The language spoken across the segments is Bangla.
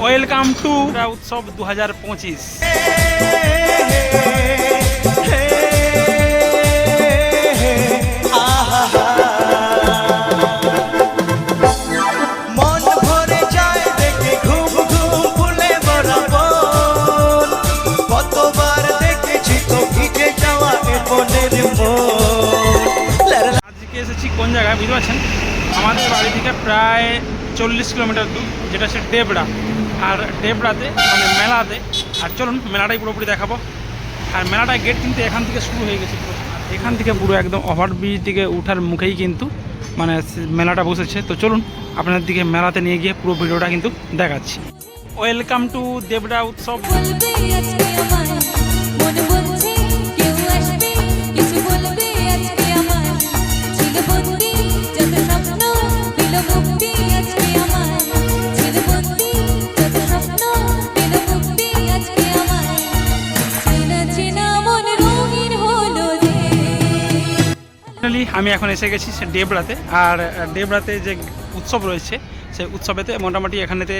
ওয়েলকাম টু উৎসব দু হাজার পঁচিশ কোন জায়গায়? বুঝতে পারছেন? আমাদের বাড়ি থেকে প্রায় চল্লিশ কিলোমিটার দূর যেটা হচ্ছে ডেবড়া আর ডেবড়াতে মানে মেলাতে, আর চলুন মেলাটাই পুরোপুরি দেখাবো। আর মেলাটার গেট কিন্তু এখান থেকে শুরু হয়ে গেছে এখান থেকে পুরো একদম ওভারব্রিজ থেকে উঠার মুখেই কিন্তু মানে মেলাটা বসেছে। তো চলুন আপনার দিকে মেলাতে নিয়ে গিয়ে পুরো ভিডিওটা কিন্তু দেখাচ্ছি। ওয়েলকাম টু দেবরা উৎসব আমি এখন এসে গেছি ডেবরাতে। আর ডেবরাতে যে উৎসব রয়েছে সেই উৎসবেতে মোটামুটি এখানেতে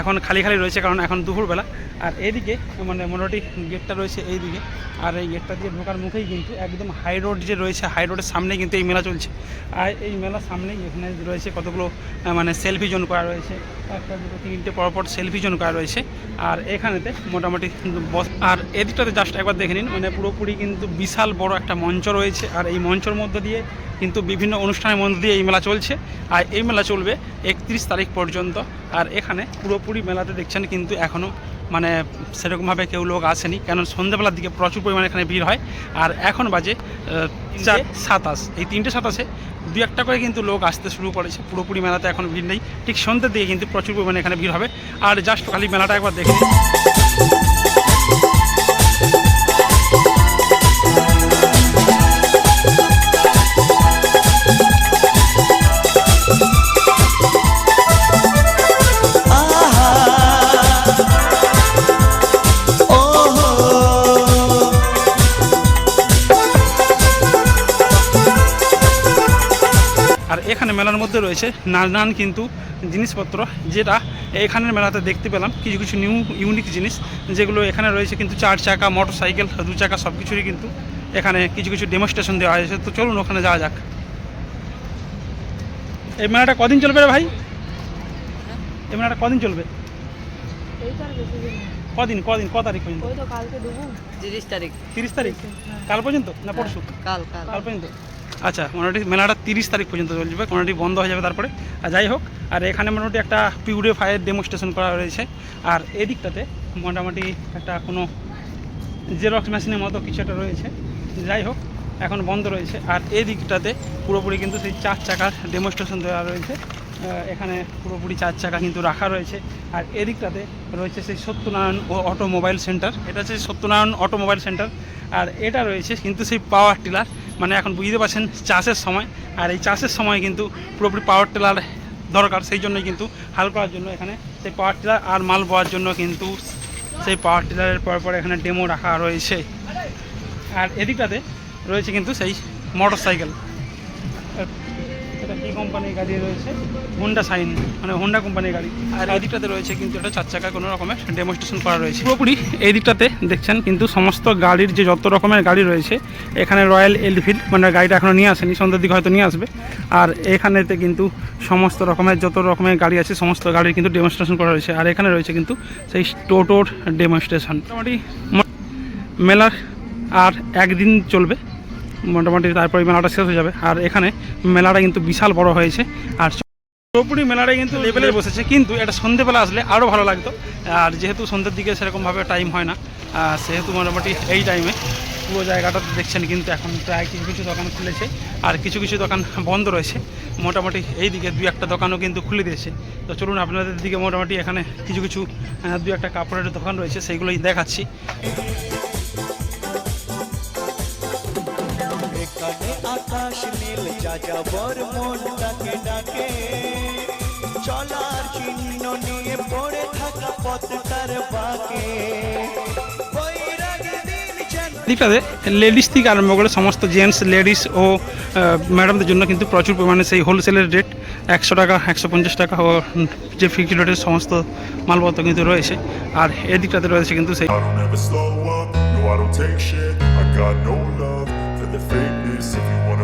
এখন খালি খালি রয়েছে, কারণ এখন দুপুরবেলা। আর এইদিকে মানে মোটামুটি গেটটা রয়েছে এইদিকে। আর এই গেটটা দিয়ে ঢোকার মুখেই কিন্তু একদম হাই রোড যে রয়েছে হাই রোডের সামনে কিন্তু এই মেলা চলছে। আর এই মেলার সামনেই এখানে রয়েছে কতগুলো মানে সেলফি জোন করা রয়েছে। একটা, দুটো, তিনটে, পরপর সেলফি জোন করা রয়েছে। আর এখানেতে মোটামুটি বস আর এদিকটাতে জাস্ট একবার দেখে নিন মানে পুরোপুরি কিন্তু বিশাল বড় একটা মঞ্চ রয়েছে। আর এই মঞ্চের মধ্যে দিয়ে কিন্তু বিভিন্ন অনুষ্ঠানের মধ্যে দিয়ে এই মেলা চলছে। আর এই মেলা চলবে একত্রিশ তারিখ পর্যন্ত। আর এখানে পুরোপুরি মেলাতে দেখছেন কিন্তু এখনও মানে সেরকমভাবে কেউ লোক আসেনি। কেন সন্ধ্যাবেলার দিকে প্রচুর পরিমাণে এখানে ভিড় হয়। আর এখন বাজে চার সাতাশ। এই তিনটে সাতাশে দু একটা করে কিন্তু লোক আসতে শুরু করেছে। পুরোপুরি মেলাতে এখন ভিড় নেই। ঠিক সন্ধ্যের দিকে কিন্তু প্রচুর পরিমাণে এখানে ভিড় হবে। আর জাস্ট খালি মেলাটা একবার দেখে এখানে মেলার মধ্যে রয়েছে নানান কিন্তু জিনিসপত্র যেটা এখানের মেলাতে দেখতে পেলাম। কিছু কিছু নিউ ইউনিক জিনিস যেগুলো এখানে রয়েছে কিন্তু চার চাকা মোটর সাইকেল দু চাকা সব কিছুরই কিন্তু এখানে কিছু কিছু ডেমনস্ট্রেশন দেওয়া হয়েছে। তো চলুন ওখানে যাওয়া যাক। এই মেলাটা কদিন চলবে রে ভাই? এই মেলাটা কদিন চলবে? কদিন কদিন ক তারিখ পর্যন্ত? তিরিশ তারিখ। তিরিশ তারিখ? কাল পর্যন্ত না পরশু? কাল কাল। কাল পর্যন্ত? আচ্ছা মোটামুটি মেলাটা তিরিশ তারিখ পর্যন্ত চলবে, মোটামুটি বন্ধ হয়ে যাবে তারপরে। আর যাই হোক, আর এখানে মোটামুটি একটা পিউরিফায়ার ডেমোস্ট্রেশন করা রয়েছে। আর এদিকটাতে মোটামুটি একটা কোনো জেরক্স মেশিনের মতো কিছু একটা রয়েছে। যাই হোক, এখন বন্ধ রয়েছে। আর এদিকটাতে পুরোপুরি কিন্তু সেই চার চাকার ডেমোস্ট্রেশন দেওয়া রয়েছে। এখানে পুরোপুরি চার চাকা কিন্তু রাখা রয়েছে। আর এদিকটাতে রয়েছে সেই সত্যনারায়ণ ও অটোমোবাইল সেন্টার। এটা হচ্ছে সত্যনারায়ণ অটোমোবাইল সেন্টার। আর এটা রয়েছে কিন্তু সেই পাওয়ার টিলার। মানে এখন বুঝতে পারছেন চাষের সময়। আর এই চাষের সময় কিন্তু পুরোপুরি পাওয়ার টিলার দরকার। সেই জন্যই কিন্তু হাল করার জন্য এখানে সেই পাওয়ার টিলার আর মাল বওয়ার জন্য কিন্তু সেই পাওয়ার টিলারের পর পর এখানে ডেমো রাখা রয়েছে। আর এদিকটাতে রয়েছে কিন্তু সেই মোটর সাইকেল এটা কি কোম্পানির গাড়ি রয়েছে? হোন্ডা সাইন মানে হোন্ডা কোম্পানির গাড়ি। আর এই দিকটাতে রয়েছে কিন্তু এটা চার চাকা কোনো রকমের ডেমনস্ট্রেশন করা রয়েছে। পুরোপুরি এই দিকটাতে দেখছেন কিন্তু সমস্ত গাড়ির যে যত রকমের গাড়ি রয়েছে এখানে রয়্যাল এনফিল্ড মানে গাড়িটা এখনও নিয়ে আসেনি সন্ধ্যের দিকে হয়তো নিয়ে আসবে। আর এখানেতে কিন্তু সমস্ত রকমের যত রকমের গাড়ি আছে সমস্ত গাড়ির কিন্তু ডেমনস্ট্রেশন করা রয়েছে। আর এখানে রয়েছে কিন্তু সেই টোটোর ডেমনস্ট্রেশন মোটামুটি মেলার আর একদিন চলবে। মোটামুটি তারপরে মেলাটা শেষ হয়ে যাবে। আর এখানে মেলাটা কিন্তু বিশাল বড় হয়েছে। আর পুরোপুরি মেলাটা কিন্তু লেভেলে বসেছে। কিন্তু এটা সন্ধেবেলা আসলে আরও ভালো লাগতো। আর যেহেতু সন্ধ্যের দিকে সেরকমভাবে টাইম হয় না সেহেতু মোটামুটি এই টাইমে পুরো জায়গাটা দেখছেন কিন্তু এখন প্রায় কিছু কিছু দোকান খুলেছে। আর কিছু কিছু দোকান বন্ধ রয়েছে। মোটামুটি এই দিকে দুই একটা দোকানও কিন্তু খুলে দিয়েছে। তো চলুন আপনাদের দিকে মোটামুটি এখানে কিছু কিছু দুই একটা কাপড়ের দোকান রয়েছে সেইগুলোই দেখাচ্ছি। আকাশ নীল যাযাবর মন ডাকে ডাকে। চলার চিহ্ন নিয়ে পড়ে থাকা পথ তার বাকে। দিকটাতে লেডিস থেকে আরম্ভ করে সমস্ত জেন্টস লেডিস ও ম্যাডামদের জন্য কিন্তু প্রচুর পরিমাণে সেই হোলসেলের রেট একশো টাকা একশো পঞ্চাশ টাকা ও যে ফিক্সড রেটের সমস্ত মালপত্র কিন্তু রয়েছে। আর এদিকটাতে রয়েছে কিন্তু সেই I don't ever slow up, no I don't take shit. I got no love for the fakeness If you.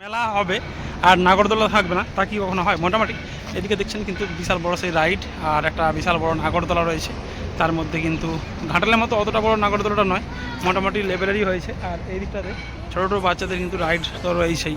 মেলা হবে আর নাগরদোলা থাকবে না, তা কি কখনো হয়? মোটামুটি এদিকে দেখছেন কিন্তু বিশাল বড় সেই রাইড আর একটা বিশাল বড় নাগরদোলা রয়েছে। তার মধ্যে কিন্তু ঘাটালের মতো অতটা বড় নাগরদোলাটা নয়, মোটামুটি লেভেলেরই হয়েছে। আর এই দিকটাতে ছোটো ছোটো বাচ্চাদের কিন্তু রাইড তো রয়েছেই।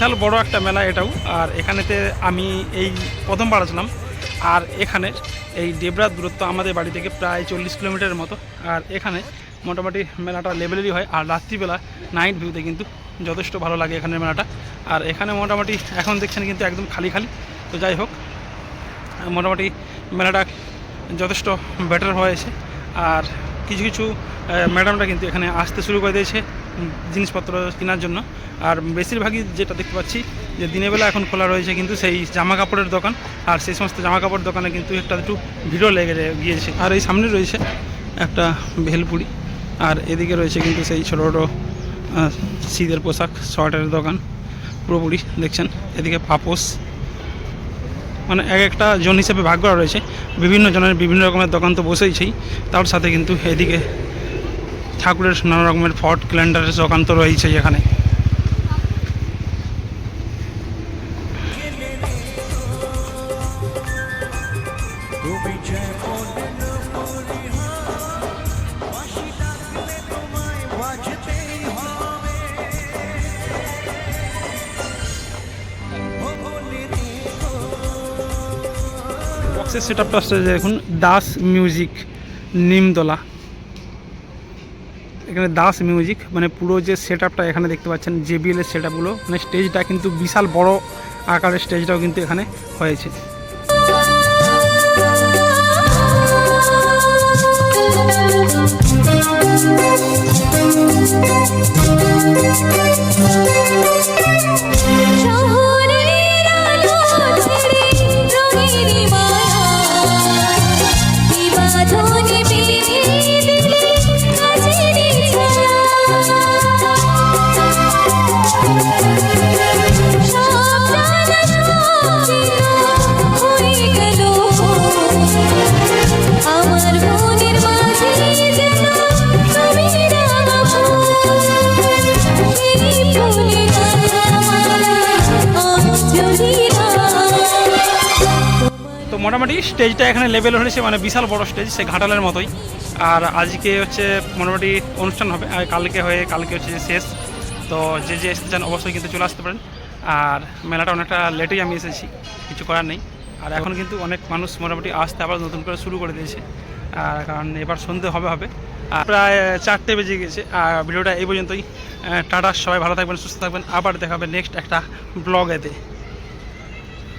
বিশাল বড় একটা মেলা এটাও। আর এখানেতে আমি এই প্রথমবার আসলাম। আর এখানে এই ডেবরার দূরত্ব আমাদের বাড়ি থেকে প্রায় চল্লিশ কিলোমিটারের মতো। আর এখানে মোটামুটি মেলাটা লেভেলেরই হয়। আর রাত্রিবেলা নাইট ভিউতে কিন্তু যথেষ্ট ভালো লাগে এখানের মেলাটা। আর এখানে মোটামুটি এখন দেখছেন কিন্তু একদম খালি খালি। তো যাই হোক, মোটামুটি মেলাটা যথেষ্ট বেটার হয়েছে। আর কিছু কিছু ম্যাডামরা কিন্তু এখানে আসতে শুরু করে দিয়েছে জিনিসপত্র কেনার জন্য। আর বেশিরভাগই যেটা দেখতে পাচ্ছি যে দিনের বেলা এখন খোলা রয়েছে কিন্তু সেই জামা কাপড়ের দোকান। আর সেই সমস্ত জামা কাপড় দোকানে কিন্তু একটা একটু ভিড়ও লেগে গিয়েছে। আর এই সামনে রয়েছে একটা ভেলপুরি। আর এদিকে রয়েছে কিন্তু সেই ছোটো ছোটো শীতের পোশাক, সোয়েটারের দোকান, পুরোপুরি, দেখছেন? এদিকে পাপোশ মানে এক একটা জোন হিসেবে ভাগ করা রয়েছে। বিভিন্ন জনের বিভিন্ন রকমের দোকান তো বসেইছেই তার সাথে কিন্তু এদিকে ঠাকুরের নানা রকমের ফট, ক্যালেন্ডারের দোকান তো রয়েছেই এখানে। বক্সের সেট আপটা আসছে দেখুন দাস মিউজিক নিমতলা। এখানে দাস মিউজিক মানে পুরো যে সেট আপটা এখানে দেখতে পাচ্ছেন জেবিএলের সেট আপগুলো মানে স্টেজটা কিন্তু বিশাল বড় আকারের স্টেজটাও কিন্তু এখানে হয়েছে। মোটামুটি স্টেজটা এখানে লেভেল হয়েছে মানে বিশাল বড় স্টেজ সে ঘাটালের মতোই। আর আজকে হচ্ছে মোটামুটি অনুষ্ঠান হবে কালকে হয়ে, কালকে হচ্ছে যে শেষ। তো যে যে এসেতে চান অবশ্যই কিন্তু চলে আসতে পারেন। আর মেলাটা অনেকটা লেটেই আমি এসেছি, কিছু করার নেই। আর এখন কিন্তু অনেক মানুষ মোটামুটি আসতে আবার নতুন করে শুরু করে দিয়েছে। আর কারণ এবার সন্ধে হবে হবে। আর প্রায় চারটে বেজে গেছে আর ভিডিওটা এই পর্যন্তই। টাটা, সবাই ভালো থাকবেন, সুস্থ থাকবেন। আবার দেখাবে নেক্সট একটা ব্লগেতে